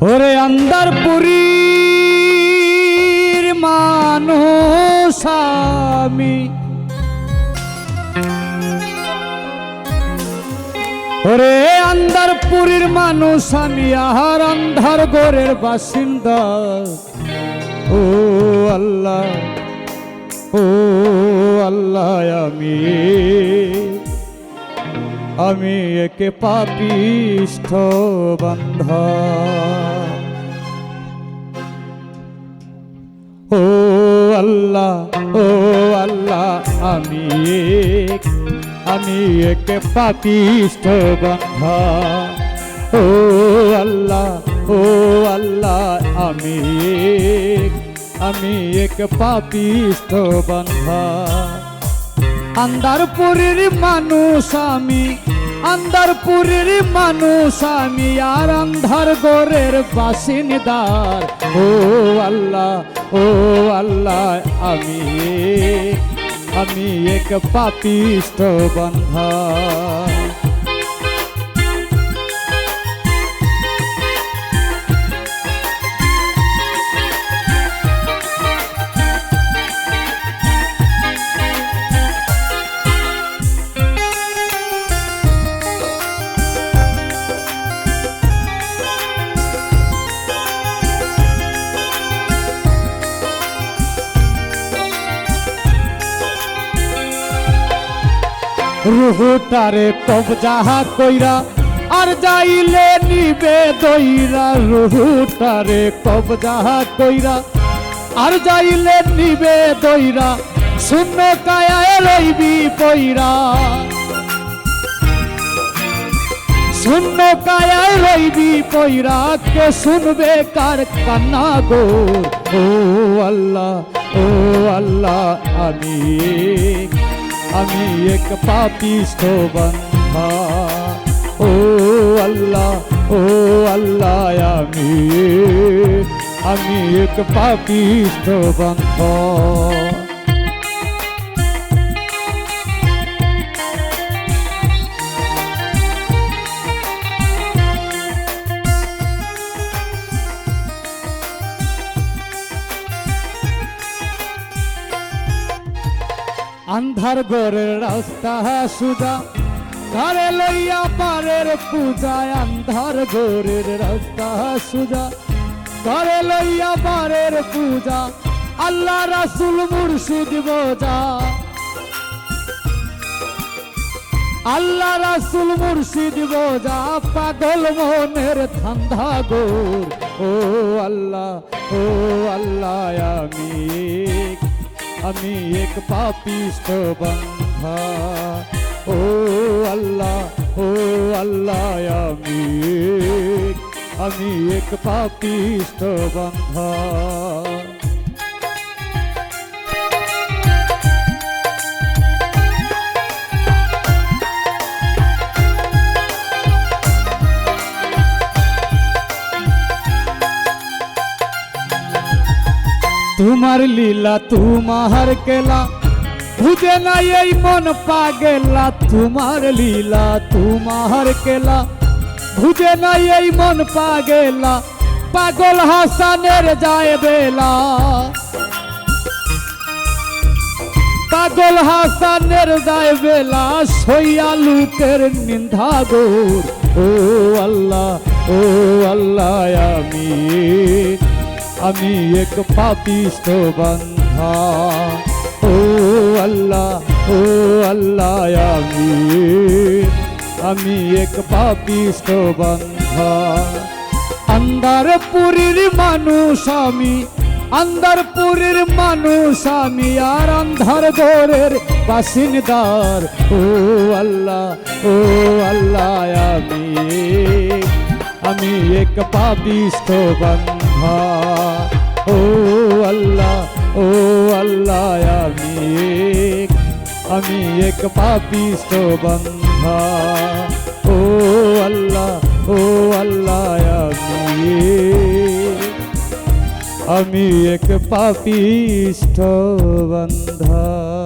ওরে আন্দার পুরীর মানুষ আমি। ওরে আন্দার পুরীর মানুষ আমি, আহার আন্ধার গোরের বাসিন্দা। ও আল্লাহ ও আল্লাহ আমি। আমি একে পাপিষ্ঠ বান্ধা। ও আল্লাহ ও আল্লাহ, আমি আমি একে পাপিষ্ঠ বান্ধা। ও আল্লাহ ও আল্লাহ, আমি আমি এক পাপিষ্ঠ বান্ধা। আন্দারপুরের মানুষ আমি, আন্দারপুরের মানুষ আমি, আর আন্ধার গোরের বাসিনদার। ও আল্লাহ ও আল্লাহ, আমি আমি এক পাপিষ্ট বন্ধা। রুহুটারে কবজাহা কইরা, আর যাইলে নিবে দইরা। রুহুটারে কবজাহা কইরা, আর যাইলে নিবে দইরা। শূন্য কায়ায় রইবি পইরা। শূন্য কায়ায় রইবি পইরা, কে শুনবে কার কান্না গো? ও আল্লাহ ও আল্লাহ, আমি আমি এক পাপিষ্ঠ বন্ধা ও আল্লাহ ও আল্লাহ আমি আমি এক পাপিষ্ঠ বন্ধা আন্ধার গোরের রাস্তা সুজা। ঘরে লইয়া পারের পূজায় আন্ধার গোরের রাস্তা সুজা। ঘরে লইয়া পারের পূজা, আল্লাহ রাসুল মুর্শিদ বোঝা। আল্লাহ রাসুল মুর্শিদ বোঝা, পাগল মনের ধান্দা গোর। ও আল্লাহ ও আল্লাহ, আমি আমি এক পাপিষ্ট বন্ধা। ও আল্লাহ ও আল্লাহ আমি আমি এক পাপিষ্ট বন্ধা। তোমার লীলা, তোমার কেলা। বুঝে না এই মন পাগেলা, তোমার লীলা, তোমার কেলা। বুঝে না এই মন পাগেলা, পাগল হাসানের যায় বেলা। পাগল হাসানের যায় বেলা, সইয়া লুকের নিন্দা গোর। ও আল্লাহ ও আল্লাহ, আমি আমি এক পাপিষ্ঠ বন্ধা। ও আল্লাহ ও আল্লাহ, আমি আমি এক পাপিষ্ঠ বন্ধা। আন্দার পুরীর মানুষ আমি আন্দার পুরীর মানুষ আমি, আর আন্ধার ঘরের বাসিনদার। ও আল্লাহ ও আল্লাহ, আমি আমি এক পাপিষ্ঠ বন্ধা। ও আল্লাহ ও আল্লাহ, আমি এক আমি এক পাপিষ্ট বন্ধা। ও আল্লাহ ও আল্লাহ, আমি আমি এক পাপিষ্ট বন্ধা।